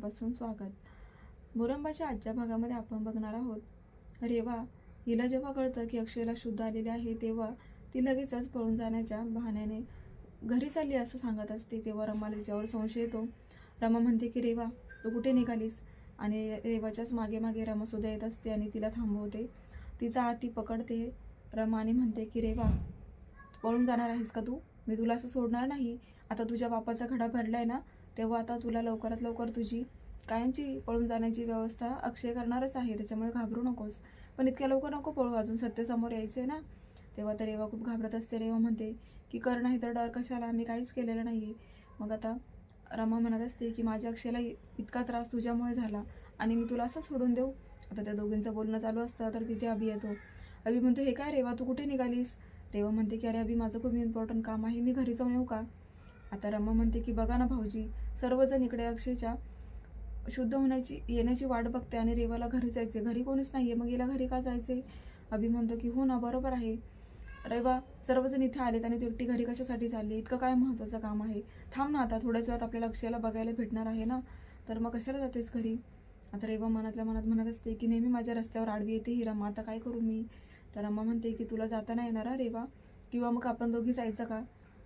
मनापासून स्वागत. मोरंबाच्या आजच्या भागामध्ये आपण बघणार आहोत रेवा हिला जेव्हा कळतं की अक्षयला शुद्ध आलेले आहे तेव्हा ती लगेचच पळून जाण्याच्या बहाण्याने घरी चालली असं सांगत असते. तेव्हा रमाला तिच्यावर संशय येतो. रमा म्हणते की रेवा तू कुठे निघालीस? आणि रेवाच्याच मागे मागे रमासुद्धा येत असते आणि तिला थांबवते. तिचा हात ती पकडते. रमा आणि म्हणते की रेवा पळून जाणार आहेस का तू? मी तुला असं सोडणार नाही. आता तुझ्या बापाचा घडा आहे ना तेव्हा आता तुला लवकरात लवकर तुझी कायमची पळून जाण्याची व्यवस्था अक्षय करणारच आहे त्याच्यामुळे घाबरू नकोस. पण इतक्या लवकर नको पळू अजून सत्य समोर यायचं आहे ना? तेव्हा तर रेवा खूप घाबरत असते रेवा म्हणते की कर नाही तर डर कशाला? आम्ही काहीच केलेलं नाही आहे मग आता रमा म्हणत असते की माझ्या अक्षयला इतका त्रास तुझ्यामुळे झाला आणि मी तुला असं सोडून देऊ? आता त्या दोघींचं बोलणं चालू असतं तर तिथे अभि येतो. अभि म्हणतो हे काय रेवा तू कुठे निघालीस? रेवा म्हणते की अरे अभि माझं खूप इम्पॉर्टंट काम आहे मी घरी जाऊन येऊ का? आता रमा म्हणते की बघा ना भाऊजी सर्वजण इकडे अक्षयच्या शुद्ध होण्याची येण्याची वाट बघते आणि रेवाला घरी जायचे घरी कोणीच नाही आहे मग हिला घरी का जायचे अभि म्हणतो की हो ना बरोबर आहे. रेवा सर्वजण इथे आलेत आणि तू एकटी घरी कशासाठी चालली? इतकं काय महत्त्वाचं काम आहे? थांब ना आता थोड्याच वेळात आपल्याला अक्षयाला बघायला भेटणार आहे ना? तर मग कशाला जातेस घरी? आता रेवा मनातल्या मनात म्हणत असते की नेहमी माझ्या रस्त्यावर आडवी येते ही रमा आता काय करू मी? तर रमा म्हणते की तुला जाता नाही येणार रेवा? किंवा मग आपण दोघी जायचं का?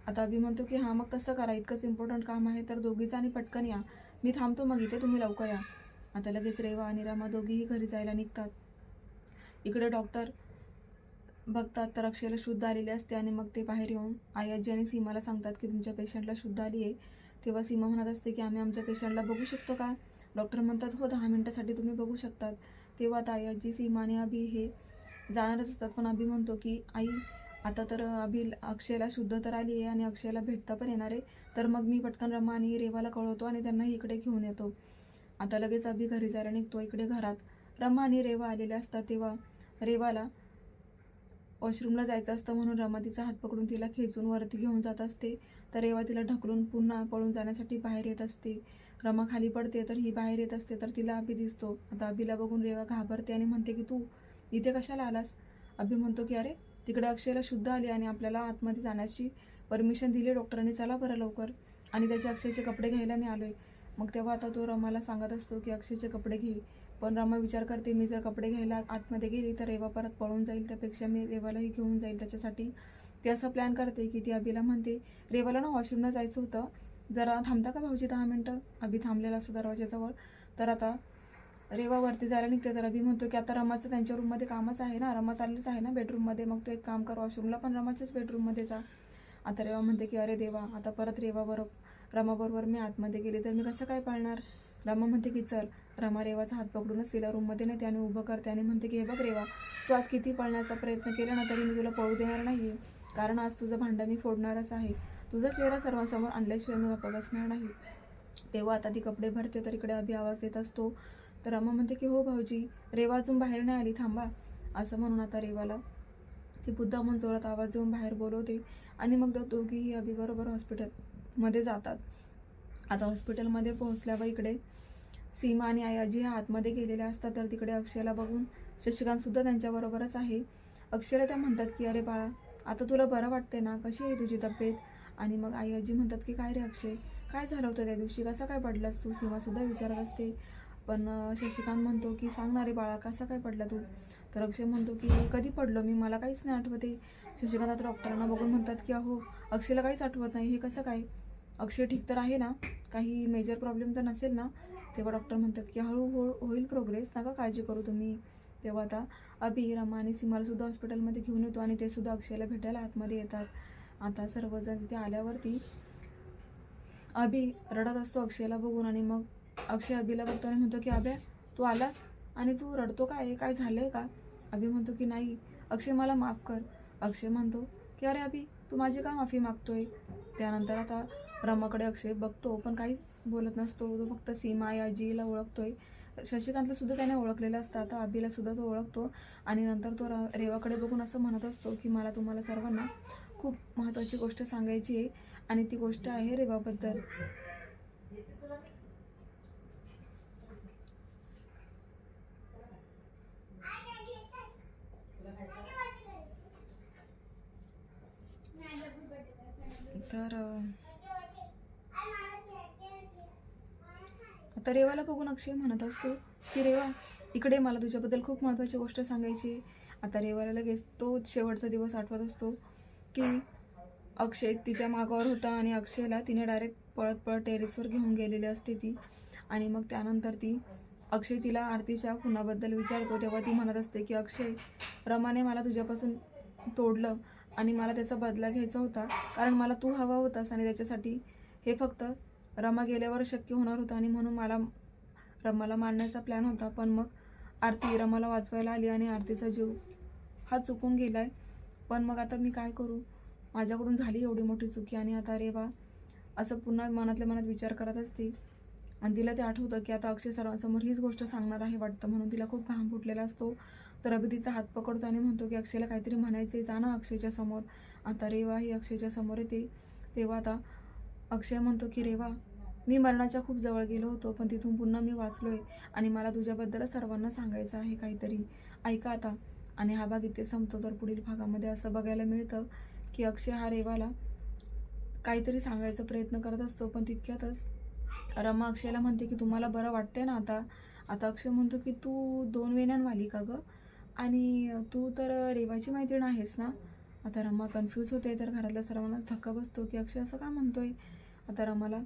आता अभि म्हणतो की हां मग तसं करा. इतकंच इम्पॉर्टंट काम आहे तर दोघीचं आणि पटकन या. मी थांबतो मग इथे तुम्ही लवकर या. आता लगेच रेवा आणि रमा दोघीही घरी जायला निघतात. इकडे डॉक्टर बघतात तर अक्षयला शुद्ध आलेली असते आणि मग ते बाहेर येऊन आयाजी आणि सीमाला सांगतात की तुमच्या पेशंटला शुद्ध आली आहे. तेव्हा सीमा म्हणत असते की आम्ही आमच्या पेशंटला बघू शकतो का? डॉक्टर म्हणतात हो दहा मिनटासाठी तुम्ही बघू शकतात. तेव्हा आता आयाजी सीमा आणि अभि हे जाणारच असतात. पण अभि म्हणतो की आई आता तर अभिल अक्षयला शुद्ध तर आली आहे आणि अक्षयला भेटता पण येणार आहे. तर मग मी पटकन रमा आणि रेवाला कळवतो आणि त्यांनाही इकडे घेऊन येतो. आता लगेच अभि घरी जायला निघतो इकडे घरात. रमा आणि रेवा आलेले असतात तेव्हा रेवाला वॉशरूमला जायचं असतं म्हणून रमा तिचा हात पकडून तिला खेचून वरती घेऊन जात असते. तर रेवा तिला ढकलून पुन्हा पळून जाण्यासाठी बाहेर येत असते. रमा खाली पडते तर ही बाहेर येत असते तर तिला अभि दिसतो. आता अभिला बघून रेवा घाबरते आणि म्हणते की तू इथे कशाला आलास? अभि म्हणतो की अरे तिकडे अक्षयला शुद्ध आली आणि आपल्याला आतमध्ये जाण्याची परमिशन दिली. डॉक्टरांनी चला बरं लवकर. आणि त्याचे अक्षयचे कपडे घ्यायला मी आलोय. मग तेव्हा आता तो रमाला सांगत असतो की अक्षयचे कपडे घे. पण रमा विचार करते मी जर कपडे घ्यायला आतमध्ये गेली तर रेवा परत पळून जाईल. त्यापेक्षा मी रेवालाही घेऊन जाईल त्याच्यासाठी. ती असं प्लॅन करते की ती अभिला म्हणते रेवाला ना वॉशरूमला जायचं होतं. जरा थांबता का भाऊजी दहा मिनटं? अभि थांबलेला असतो दरवाजाजवळ. तर आता रेवा वरती जायला निघते. तर अभि म्हणतो की आता रमाचं त्यांच्या रूममध्ये कामच आहे ना. रमा चाललीच आहे ना बेडरूममध्ये मग तो एक काम कर वॉशरूमला पण रमाच्याच बेडरूममध्ये जा. आता रेवा म्हणते की अरे देवा आता परत रेवा बरोबर रमाबरोबर मी आतमध्ये गेले तर मी कसं काय पाळणार? रमा म्हणते की चल रमा रेवाचा हात पकडूनच तिला रूममध्ये नेते आणि उभं करते. आणि म्हणते की हे बघ रेवा तू आज किती पळण्याचा प्रयत्न केला ना तरी मी तुला पळू देणार नाही कारण आज तुझं भांडं मी फोडणारच आहे. तुझा चेहरा सर्वांसमोर आणल्याशिवाय मी गप्पा बसणार नाही. तेव्हा आता ती कपडे भरते तर इकडे अभि आवाज देत असतो. तर रमा म्हणते की हो भाऊजी रेवा अजून बाहेर नाही आली थांबा. असं म्हणून आता रेवाला ती बुद्धामून जोरात आवाज देऊन बाहेर बोलवते. आणि मग दोघीही अभिबरोबर हॉस्पिटलमध्ये जातात. आता हॉस्पिटलमध्ये पोहोचल्यावर इकडे सीमा आणि आयाजी ह्या आतमध्ये गेलेल्या असतात. तर तिकडे अक्षयला बघून शशिकांतसुद्धा त्यांच्याबरोबरच आहे. अक्षयला त्या म्हणतात की अरे बाळा आता तुला बरं वाटते ना? कशी आहे तुझी तब्येत? आणि मग आई आजी म्हणतात की काय रे अक्षय? काय झालं होतं त्या दिवशी? कसा काय पडलास तू? सीमासुद्धा विचारत असते. पण शशिकांत म्हणतो की सांग ना रे बाळा कसा काय पडला तू? तर अक्षय म्हणतो की कधी पडलो मी? मला काहीच नाही आठवते. शशिकांत आता डॉक्टरांना बघून म्हणतात की अहो अक्षयला काहीच आठवत नाही. हे कसं काय? अक्षय ठीक तर आहे ना? काही मेजर प्रॉब्लेम तर नसेल ना? तेव्हा डॉक्टर म्हणतात की हळूहळू होईल प्रोग्रेस नका काळजी करू तुम्ही. तेव्हा आता अभि रमा आणि सिमालासुद्धा हॉस्पिटलमध्ये घेऊन येतो आणि ते सुद्धा अक्षयला भेटायला आतमध्ये येतात. आता सर्वजण तिथे आल्यावरती अभि रडत असतो अक्षयला बघून आणि मग अक्षय अभिला बघतो आणि म्हणतो की अभ्या तू आलास आणि तू रडतो काय? काय झालंय का? अभि म्हणतो की नाही अक्षय मला माफ कर. अक्षय म्हणतो की अरे अभि तू माझी का माफी मागतोय? त्यानंतर आता रमाकडे अक्षय बघतो पण काहीच बोलत नसतो. तो फक्त सीमा या जीला ओळखतोय. शशिकांतला सुद्धा त्याने ओळखलेलं असतं. आता अभिला सुद्धा तो ओळखतो. आणि नंतर तो र रेवाकडे बघून असं म्हणत असतो की मला तुम्हाला सर्वांना खूप महत्त्वाची गोष्ट सांगायची आहे. आणि ती गोष्ट आहे रेवाबद्दल. तर आता रेवाला बघून अक्षय म्हणत असतो की रेवा इकडे मला तुझ्याबद्दल खूप महत्त्वाची गोष्ट सांगायची आता रेवाला लगेच तो शेवटचा दिवस आठवत असतो की अक्षय तिच्या मागावर होता आणि अक्षयला तिने डायरेक्ट पळत पळत टेरेसवर घेऊन गेलेली असते ती. आणि मग त्यानंतर ती अक्षय तिला आरतीच्या खुनाबद्दल विचारतो तेव्हा ती म्हणत असते की अक्षय रमाने मला तुझ्यापासून तोडलं आणि मला त्याचा बदला घ्यायचा होता कारण मला तू हवा होतास आणि त्याच्यासाठी हे फक्त रमा गेल्यावर शक्य होणार होतं आणि म्हणून मला रमाला मारण्याचा प्लॅन होता. पण मग आरती रमाला वाचवायला आली आणि आरतीचा जीव हा चुकून गेलाय. पण मग आता मी काय करू? माझ्याकडून झाली एवढी मोठी चुकी आणि आता रे वा असं पुन्हा मनातल्या मनात विचार करत असते. आणि तिला ते आठवतं की आता अक्षय सर्वांसमोर हीच गोष्ट सांगणार आहे वाटतं. म्हणून तिला खूप घाम फुटलेला असतो. तर अभि तिचा हात पकडतो आणि म्हणतो की अक्षयला काहीतरी म्हणायचं आहे जा ना अक्षयच्या समोर. आता रेवा ही अक्षयच्या समोर येते. तेव्हा आता अक्षय म्हणतो की रेवा मी मरणाच्या खूप जवळ गेलो होतो पण तिथून पुन्हा मी वाचलोय आणि मला तुझ्याबद्दलच सर्वांना सांगायचं आहे काहीतरी. ऐका आता. आणि हा भाग इथे संपतो. तर पुढील भागामध्ये असं बघायला मिळतं की अक्षय हा रेवाला काहीतरी सांगायचा प्रयत्न करत असतो पण तितक्यातच रमा अक्षयला म्हणते की तुम्हाला बरं वाटतंय ना आता? आता अक्षय म्हणतो की तू दोन वेण्यांवाली का गं? आणि तू तर रेवाची मैत्रीण आहेस ना? आता रमा कन्फ्यूज होते. तर घरातल्या सर्वांनाच धक्का बसतो की अक्षय असं का म्हणतोय? आता रमाला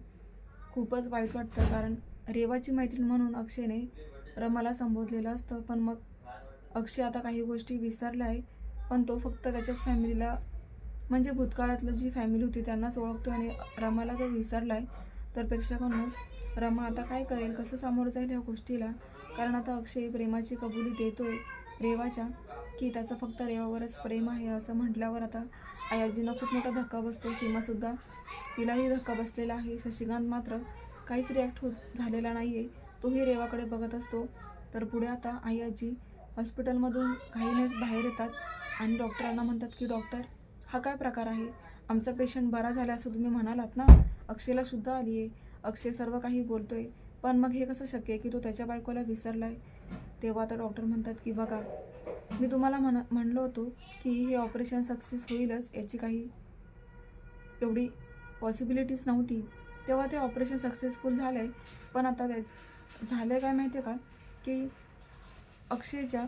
खूपच वाईट वाटतं कारण रेवाची मैत्रीण म्हणून अक्षयने रमाला संबोधलेलं असतं. पण मग अक्षय आता काही गोष्टी विसरल्या आहे पण तो फक्त त्याच्याच फॅमिलीला म्हणजे भूतकाळातलं जी फॅमिली होती त्यांनाच ओळखतो आणि रमाला तो विसरला आहे. तर प्रेक्षकांनो रमा आता काय करेल कसं सामोरं जाईल ह्या गोष्टीला? कारण आता अक्षय प्रेमाची कबुली देतोय रेवाच्या. की त्याचं फक्त रेवावरच प्रेम आहे असं म्हटल्यावर आता आयाजींना खूप मोठा धक्का बसतो सीमासुद्धा तिलाही धक्का बसलेला आहे. शशिकांत मात्र काहीच रिॲक्ट होत झालेला नाही आहे तोही रेवाकडे बघत असतो. तर पुढे आता आई आजी हॉस्पिटलमधून घाईनेच बाहेर येतात आणि डॉक्टरांना म्हणतात की डॉक्टर हा काय प्रकार आहे? आमचा पेशंट बरा झाला असं तुम्ही म्हणालात ना? अक्षयला सुद्धा आली आहे अक्षय सर्व काही बोलतो आहे पण मग हे कसं शक्य आहे की तो त्याच्या बायकोला विसरला आहे तेव्हा आता डॉक्टर म्हणतात की बघा मी तुम्हाला म्हण म्हणलो होतो की हे ऑपरेशन सक्सेस होईलच याची काही एवढी पॉसिबिलिटीज नव्हती. तेव्हा ते ऑपरेशन सक्सेसफुल झालं आहे पण आता त्या झालं आहे काय माहिती आहे का? की अक्षयच्या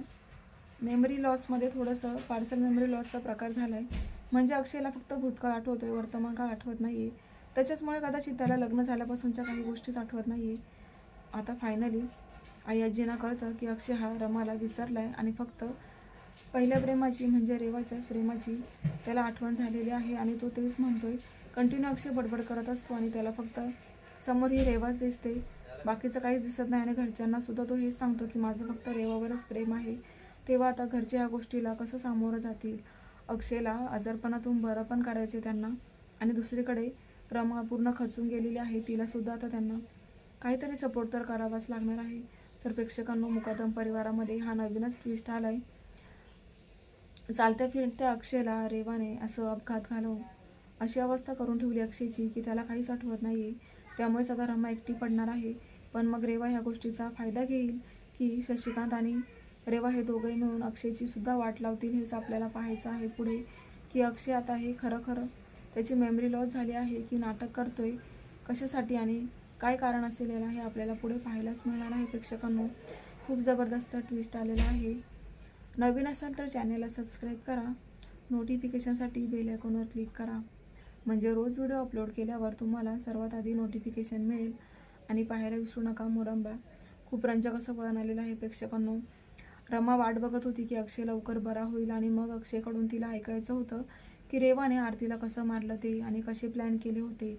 मेमरी लॉसमध्ये थोडंसं पार्सल मेमरी लॉसचा प्रकार झाला आहे म्हणजे अक्षयला फक्त भूतकाळ आठवतो आहे वर्तमान काळ आठवत नाही आहे त्याच्याचमुळे कदाचित त्याला लग्न झाल्यापासूनच्या काही गोष्टीच आठवत नाही आहे आता फायनली आई आजींना कळतं की अक्षय हा रमाला विसरला आहे आणि फक्त पहिल्या प्रेमाची म्हणजे रेवाच्याच प्रेमाची त्याला आठवण झालेली आहे आणि तो तेच म्हणतोय कंटिन्यू अक्षय बडबड करत असतो आणि त्याला फक्त समोर ही रेवाच दिसते. बाकीचं काहीच दिसत नाही आणि घरच्यांना सुद्धा तो हेच सांगतो की माझं फक्त रेवावरच प्रेम आहे. तेव्हा आता घरचे या गोष्टीला कसं सामोरं जातील? अक्षयला आजारपणातून बरं पण करायचे त्यांना. आणि दुसरीकडे रमा पूर्ण खचून गेलेली आहे तिला सुद्धा आता त्यांना काहीतरी सपोर्ट तर करावाच लागणार आहे. तर प्रेक्षकांनो मुकादम परिवारामध्ये हा नवीनच ट्विस्ट आला आहे चालत्या फिरत्या अक्षयला रेवाने असं अपघात घालवून अशी अवस्था करून ठेवली अक्षयची की त्याला काहीच आठवत नाही आहे त्यामुळेच आता रमा एकटी पडणार आहे. पण मग रेवा ह्या गोष्टीचा फायदा घेईल की शशिकांत आणि रेवा हे दोघंही मिळून अक्षयची सुद्धा वाट लावतील हेच आपल्याला पाहायचं आहे पुढे. की अक्षय आता हे खरं खरं त्याची मेमरी लॉस झाली आहे की नाटक करतोय कशासाठी आणि काय कारण असेल याला हे आपल्याला पुढे पाहायलाच मिळणार आहे प्रेक्षकांनो. खूप जबरदस्त ट्विस्ट आलेला आहे. नवीन असाल तर चॅनेलला सबस्क्राईब करा. नोटिफिकेशनसाठी बेल आयकॉनवर क्लिक करा. म्हणजे रोज व्हिडिओ अपलोड केल्यावर तुम्हाला सर्वात आधी नोटिफिकेशन मिळेल. आणि पाहायला विसरू नका मोरंबा. खूप रंजक असं वळण आलेलं आहे प्रेक्षकांनो. रमा वाट बघत होती की अक्षय लवकर बरा होईल आणि मग अक्षयकडून तिला ऐकायचं होतं की रेवाने आरतीला कसं मारलं ते आणि कसे प्लॅन केले होते.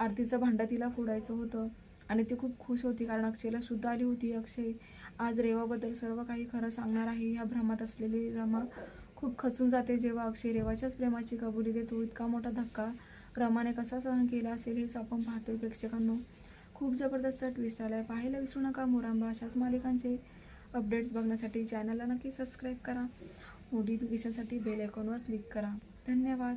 आरतीचं भांडं तिला फोडायचं होतं आणि ती खूप खुश होती कारण अक्षयला शुद्ध आली होती अक्षय. आज रेवाबद्दल सर्व काही खरं सांगणार आहे. ह्या भ्रमात असलेली रमा खूप खचून जाते. जेव्हा अक्षय रेवाच्याच प्रेमाची कबुली देतो इतका मोठा धक्का रमाने कसा सहन केला असेल हेच आपण पाहतोय प्रेक्षकांनो. खूप जबरदस्त ट्विस्ट आलाय. पाहायला विसरू नका मोरांबा. अशाच मालिकांचे अपडेट्स बघण्यासाठी चॅनलला नक्की सबस्क्राईब करा. नोटिफिकेशनसाठी बेल आयकॉनवर क्लिक करा. धन्यवाद.